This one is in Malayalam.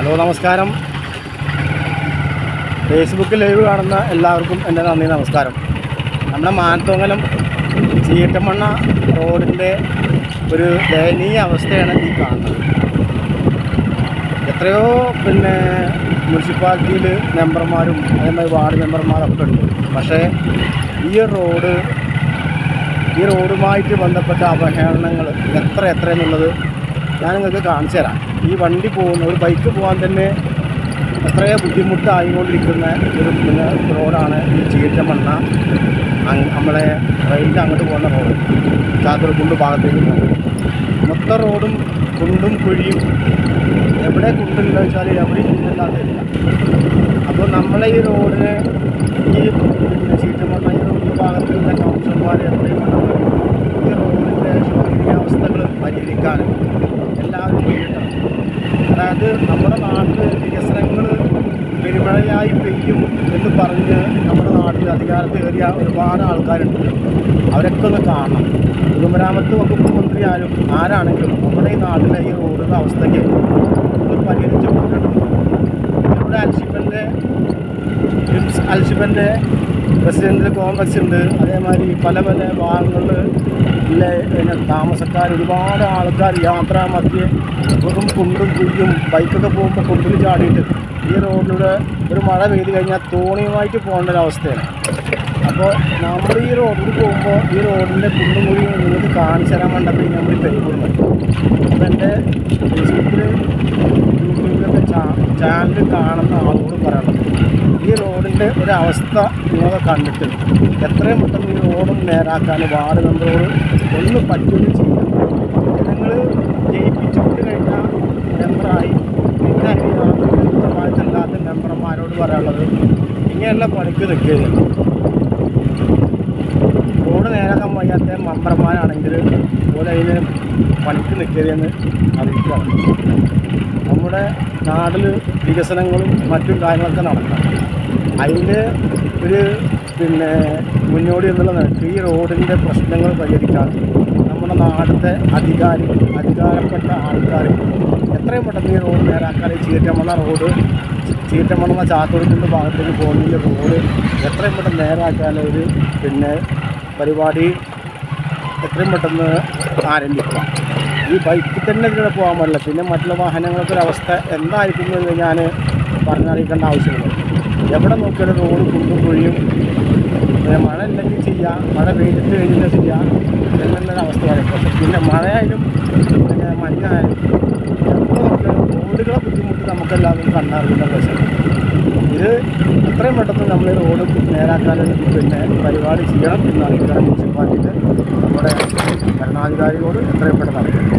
ഹലോ നമസ്കാരം. ഫേസ്ബുക്കിൽ ലൈവ് കാണുന്ന എല്ലാവർക്കും എന്റെ നന്ദി നമസ്കാരം. നമ്മുടെ മാനത്തോങ്ങലം ചീറ്റമണ്ണ റോഡിന്റെ ഒരു ദയനീയ അവസ്ഥയാണ് ഈ കാണുന്നത്. എത്രയോ പിന്നെ മുനിസിപ്പാലിറ്റിയിൽ മെമ്പർമാരും അതേമാതിരി വാർഡ് മെമ്പർമാരൊക്കെ ഉണ്ട്. പക്ഷേ ഈ റോഡ് ഈ റോഡുമായിട്ട് ബന്ധപ്പെട്ട അവഹേളനങ്ങൾ എത്ര എത്ര എന്നുള്ളത് ഞാൻ നിങ്ങൾക്ക് കാണിച്ചു തരാം. ഈ വണ്ടി പോകുന്ന ഒരു ബൈക്ക് പോകാൻ തന്നെ അത്രയും ബുദ്ധിമുട്ടായിക്കൊണ്ടിരിക്കുന്ന ഒരു പിന്നെ റോഡാണ് ഈ ചീറ്റമണ്ണ. മണ്ണ നമ്മളെ റെയിലിന്റെ അങ്ങോട്ട് പോകുന്ന റോഡ് ചാത്തൂർക്കുണ്ട് ഭാഗത്തേക്ക് പോകുന്നത്. മൊത്തം റോഡും കുണ്ടും കുഴിയും എവിടെ കുണ്ടുണ്ടെന്ന് വെച്ചാൽ എവിടെയും കുണ്ടില്ലാതില്ല അപ്പോൾ നമ്മളെ ഈ റോഡിന് ഈ പിന്നെ ചീറ്റമണ്ണ ഈ റോഡ് ഭാഗത്തുള്ള കൗൺസിലർമാർ എത്രയും ഈ റോഡിന്റെ എല്ലാവരും മുന്നിട്ടണം അതായത് നമ്മുടെ നാട്ടിൽ വികസനങ്ങൾ പെരുമഴയായി പെയ്യും എന്ന് പറഞ്ഞ് നമ്മുടെ നാട്ടിൽ അധികാരത്തിൽ കയറിയ ഒരുപാട് ആൾക്കാരുണ്ട്. അവരൊക്കെ ഒന്ന് കാണണം. പൊതുമരാമത്ത് വകുപ്പ് മന്ത്രി ആരും ആരാണെങ്കിലും നമ്മുടെ ഈ നാട്ടിലെ ഈ റോഡിന്റെ അവസ്ഥയ്ക്ക് ഒന്ന് പരിഹരിച്ച് കൊടുക്കണം. ഇവിടെ അൽഷിപ്പന്റെ അൽഷിപ്പന്റെ പ്രസിഡന്റ് കോംപ്ലക്സ് ഉണ്ട്. അതേമാതിരി പല പല ഭാഗങ്ങളിൽ ഉള്ള പിന്നെ താമസക്കാർ ഒരുപാട് ആൾക്കാർ യാത്രാ മധ്യേ വെറും കുണ്ടും കുഴിയും ബൈക്കൊക്കെ പോകുമ്പോൾ കുണ്ടിൽ ചാടിയിട്ട് ഈ റോഡിലൂടെ ഒരു മഴ പെയ്ത് കഴിഞ്ഞാൽ തോണിയുമായിട്ട് പോകേണ്ട ഒരവസ്ഥയാണ്. അപ്പോൾ നമ്മൾ ഈ റോഡിൽ പോകുമ്പോൾ ഈ റോഡിന്റെ കുണ്ടും കുഴിയും നിങ്ങൾക്ക് കാണിച്ചു തരാൻ വേണ്ടപ്പോൾ നമ്മൾ പെരുമാറുന്നത് അപ്പോൾ എന്റെ ഫേസ്ബുക്കിൽ യൂട്യൂബിലൊക്കെ ചാനൽ കാണുന്ന ആളോട് പറയണം ഈ ഒരവസ്ഥ ഒരു കണ്ടിട്ടുണ്ട് കണ്ടിട്ട് എത്രയും പെട്ടെന്ന് ഈ റോഡും നേരാക്കാൻ വാർഡ് മെമ്പറോട് ഒന്ന് പറ്റുകയും ചെയ്യാം ജനങ്ങൾ ജയിപ്പിച്ചുകൊണ്ട് കഴിഞ്ഞാൽ മെമ്പറായി. പിന്നെ യാതൊരു മെമ്പർമാരോട് പറയാനുള്ളത് ഇങ്ങനെയല്ല പണിക്ക് നിൽക്കുകയില്ല റോഡ് നേരാക്കാൻ വയ്യാത്ത മെമ്പർമാരാണെങ്കിൽ അതുപോലെ അതിന് പണിക്ക് നിൽക്കരുതെന്ന് അറിയിക്കുകയാണ്. നമ്മുടെ നാട്ടിൽ വികസനങ്ങളും മറ്റു കാര്യങ്ങളൊക്കെ നടക്കണം. അതിന്റെ ഒരു പിന്നെ മുന്നോടി എന്നുള്ള നിലയ്ക്ക് ഈ റോഡിന്റെ പ്രശ്നങ്ങൾ പരിഹരിക്കാൻ നമ്മുടെ നാടിന്റെ അധികാരി അധികാരപ്പെട്ട ആൾക്കാർ എത്രയും പെട്ടെന്ന് ഈ റോഡ് നേരാക്കാൻ ഈ ചീറ്റമണ്ണ റോഡ് ചീറ്റമണ്ണ ചാത്തോടിക്കുന്ന ഭാഗത്തേക്ക് പോകുന്ന റോഡ് എത്രയും പെട്ടെന്ന് നേരാക്കാൻ ഒരു പിന്നെ പരിപാടി എത്രയും പെട്ടെന്ന് ആരംഭിക്കുക ഈ ബൈക്കിൽ തന്നെ ഇതിലൂടെ പോകാൻ പാടില്ല പിന്നെ മറ്റുള്ള വാഹനങ്ങൾക്കൊരവസ്ഥ എന്തായിരിക്കുന്നു എന്ന് ഞാൻ പറഞ്ഞറിയിക്കേണ്ട ആവശ്യമില്ല. എവിടെ നോക്കിയാലും റോഡ് കുണ്ടും കുഴിയും. മഴ ഇല്ലെങ്കിൽ ചെയ്യാം. മഴ പെയ്തിട്ട് കഴിഞ്ഞാൽ ചെയ്യാം. എന്നുള്ളൊരു അവസ്ഥ പറയും പക്ഷെ പിന്നെ മഴയായാലും പിന്നെ മഞ്ഞായാലും എവിടെ നോക്കിയാലും റോഡുകളെ ബുദ്ധിമുട്ട് നമുക്കെല്ലാവരും കണ്ടറിയുന്ന പ്രശ്നം. ഇത് എത്രയും പെട്ടെന്ന് നമ്മൾ റോഡ് നേരാക്കാനും പിന്നെ പരിപാടി ചെയ്യണം എന്ന് മുനിസിപ്പാലിറ്റി നമ്മുടെ ഭരണാധികാരികളോട് എത്രയും പെട്ടെന്ന് അറിയിക്കണം